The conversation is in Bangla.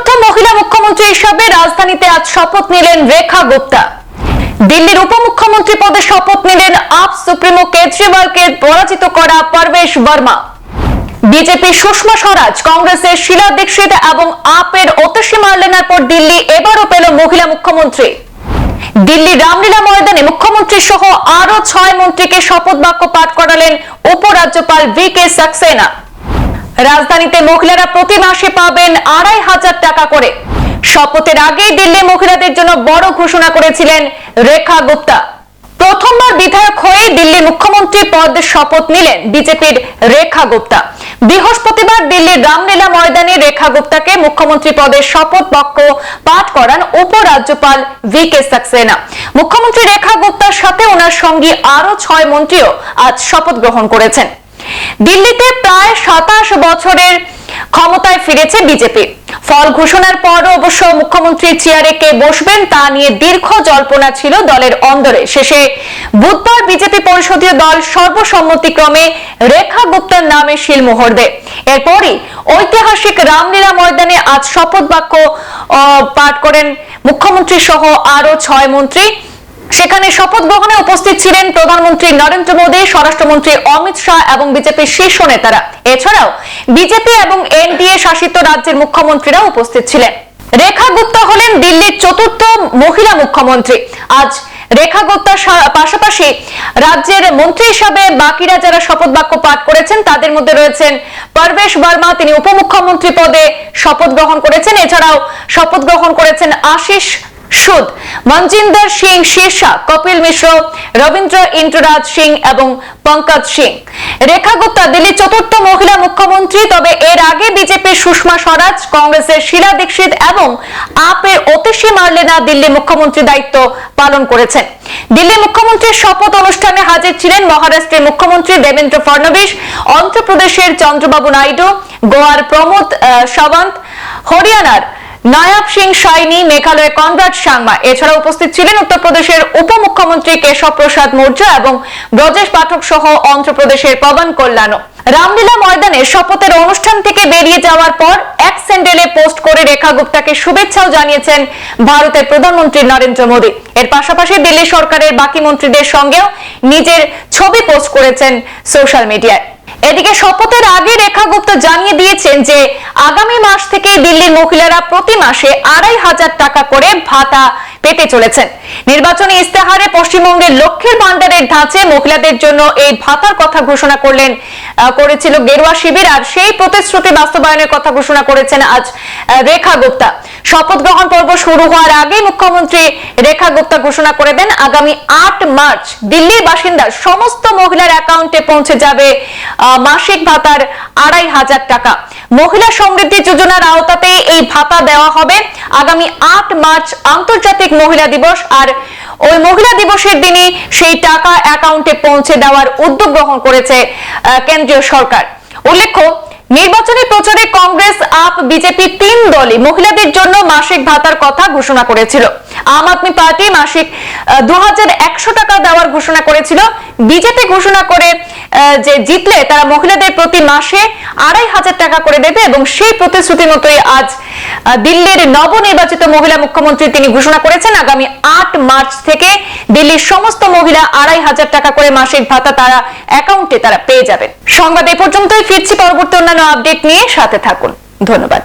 চতুর্থ মহিলা মুখ্যমন্ত্রী হিসাবে রাজধানীতে আজ শপথ নিলেন রেখা গুপ্তা। দিল্লির উপমুখ্যমন্ত্রী পদে শপথ নিলেন আপ সুপ্রিমো কেজরিওয়ালকে পরাজিত করা পারভেশ বর্মা। বিজেপি সুষমা স্বরাজ, কংগ্রেসের শিলা দীক্ষিত এবং আপের অতসী মার্লেনার পর দিল্লি এবারও পেল মহিলা মুখ্যমন্ত্রী। দিল্লি রামলীলা ময়দানে মুখ্যমন্ত্রী সহ আরও ছয় মন্ত্রীকে শপথ বাক্য পাঠ করালেন উপরাজ্যপাল ভি কে সাক্সেনা। রাজধানীতে মহিলারা প্রতি মাসে পাবেন আড়াই হাজার টাকা করে। শপথের আগেই দিল্লি মহিলাদের জন্য বড় ঘোষণা করেছিলেন রেখা গুপ্তা। প্রথমবার বিধায়ক হয়ে দিল্লি মুখ্যমন্ত্রী পদ শপথ নিলেন বিজেপির রেখা গুপ্তা। বৃহস্পতিবার দিল্লির রামলীলা ময়দানে রেখা গুপ্তাকে মুখ্যমন্ত্রী পদের শপথ বাক্য পাঠ করান উপরাজ্যপাল ভি কে সাক্সেনা। মুখ্যমন্ত্রী রেখা গুপ্তার সাথে ওনার সঙ্গী আরও ছয় মন্ত্রীও আজ শপথ গ্রহণ করেছেন। দিল্লিতে প্রায় সাতাশ বছরের ক্ষমতায় ফিরেছে বিজেপি। ফল ঘোষণার পরও অবশ্য মুখ্যমন্ত্রীর চেয়ারে কে বসবেন তা নিয়ে দীর্ঘ জল্পনা ছিল দলের অন্দরে। শেষে বুধবার বিজেপি পরিষদীয় দল সর্বসম্মতিক্রমে রেখা গুপ্তার নামে শিলমোহর দেয় এরপরই ঐতিহাসিক রামলীলা ময়দানে আজ শপথ বাক্য পাঠ করেন মুখ্যমন্ত্রী সহ আরও ছয় মন্ত্রী। সেখানে শপথ গ্রহণে উপস্থিত ছিলেন প্রধানমন্ত্রী নরেন্দ্র মোদী, স্বরাষ্ট্রমন্ত্রী অমিত শাহ এবং বিজেপির শীর্ষ নেতারা। এছাড়াও বিজেপি এবং এনডিএ শাসিত রাজ্যের মুখ্যমন্ত্রীরা উপস্থিত ছিলেন। রেখা গুপ্তা হলেন দিল্লির চতুর্থ মহিলা মুখ্যমন্ত্রী। আজ রেখা গুপ্তার পাশাপাশি রাজ্যের মন্ত্রী হিসাবে বাকিরা যারা শপথ বাক্য পাঠ করেছেন, তাদের মধ্যে রয়েছেন পারভেশ বর্মা। তিনি উপমুখ্যমন্ত্রী পদে শপথ গ্রহণ করেছেন। এছাড়াও শপথ গ্রহণ করেছেন আশিস সুদ। মনজিন্দর সিং শীর্ষা কপিল মিশ্র, রবীন্দ্র ইন্দ্ররাজ সিং এবং পঙ্কজ সিং। রেখা গুপ্তা, দিল্লির চতুর্থ মহিলা মুখ্যমন্ত্রী, তবে এর আগে বিজেপির সুষমা স্বরাজ, কংগ্রেসের শিলা দীক্ষিত এবং আপের অতিশী মার্লেনা দিল্লি মুখ্যমন্ত্রী দায়িত্ব পালন করেছেন। দিল্লি মুখ্যমন্ত্রীর শপথ অনুষ্ঠানে হাজির ছিলেন মহারাষ্ট্রের মুখ্যমন্ত্রী দেবেন্দ্র ফডনবিস অন্ধ্রপ্রদেশের চন্দ্রবাবু নাইডু, গোয়ার প্রমোদ সাওয়ন্ত হরিয়ানার নায়াব সিং সাইনি মেঘালয়ের কনরাড সাংমা এছাড়া উপস্থিত ছিলেন উত্তরপ্রদেশের উপমুখ্যমন্ত্রী কেশব প্রসাদ মৌর্য এবং ব্রজেশ পাঠক সহ অন্ধ্রপ্রদেশের পবন কল্যাণও। রামলীলা ময়দানে শপথের অনুষ্ঠান থেকে বেরিয়ে যাওয়ার পর এক স্যান্ডেলে পোস্ট করে রেখা গুপ্তাকে শুভেচ্ছাও জানিয়েছেন ভারতের প্রধানমন্ত্রী নরেন্দ্র মোদী। এর পাশাপাশি দিল্লি সরকারের বাকি মন্ত্রীদের সঙ্গেও নিজের ছবি পোস্ট করেছেন সোশ্যাল মিডিয়ায়। এদিকে শপথের আগে রেখা গুপ্ত জানিয়ে দিয়েছেন যে, আগামী মাস থেকে দিল্লির মহিলারা প্রতি মাসে আড়াই হাজার টাকা করে ভাতা পেতে চলেছেন। নির্বাচনী ইস্তেহারে পশ্চিমবঙ্গের লক্ষ্যের ভান্ডারের ধাঁচে মহিলাদের জন্য এই ভাতার কথা ঘোষণা করলেন করেছিল গেরুয়া শিবির, আর সেই প্রতিশ্রুতি বাস্তবায়নের কথা ঘোষণা করেছেন আজ রেখা গুপ্তা। শপথ গ্রহণ পর্ব শুরু হওয়ার আগে মুখ্যমন্ত্রী রেখা গুপ্তা ঘোষণা করে দেন, আগামী আট মার্চ দিল্লির বাসিন্দা সমস্ত মহিলার অ্যাকাউন্টে পৌঁছে যাবে মাসিক ভাতার আড়াই হাজার টাকা। মহিলা সমৃদ্ধি যোজনার আওতাতে এই ভাতা দেওয়া হবে। আগামী আট মার্চ আন্তর্জাতিক মহিলা দিবস আর ওই মহিলা দিবসের দিনই সেই টাকা অ্যাকাউন্টে পৌঁছে দেওয়ার উদ্যোগ গ্রহণ করেছে কেন্দ্রীয় সরকার। উল্লেখ্য, নির্বাচনী প্রচারে কংগ্রেস, আপ, বিজেপি তিন দলই মহিলাদের জন্য মাসিক ভাতার কথা ঘোষণা করেছিল। আম আদমি পার্টি মাসিক দু হাজার একশো টাকা দেওয়ার ঘোষণা করেছিল। বিজেপি ঘোষণা করে যে জিতলে তারা মহিলাদের প্রতি মাসে আড়াই হাজার টাকা করে দেবে এবং সেই প্রতিশ্রুতি মতোই আজ দিল্লির নবনির্বাচিত মহিলা মুখ্যমন্ত্রী তিনি ঘোষণা করেছেন। আগামী আট মার্চ থেকে দিল্লির সমস্ত মহিলা আড়াই হাজার টাকা করে মাসিক ভাতা তারা অ্যাকাউন্টে তারা পেয়ে যাবেন। সংবাদ এ পর্যন্তই। ফিরছি পরবর্তী অন্যান্য আপডেট নিয়ে। সাথে থাকুন। ধন্যবাদ।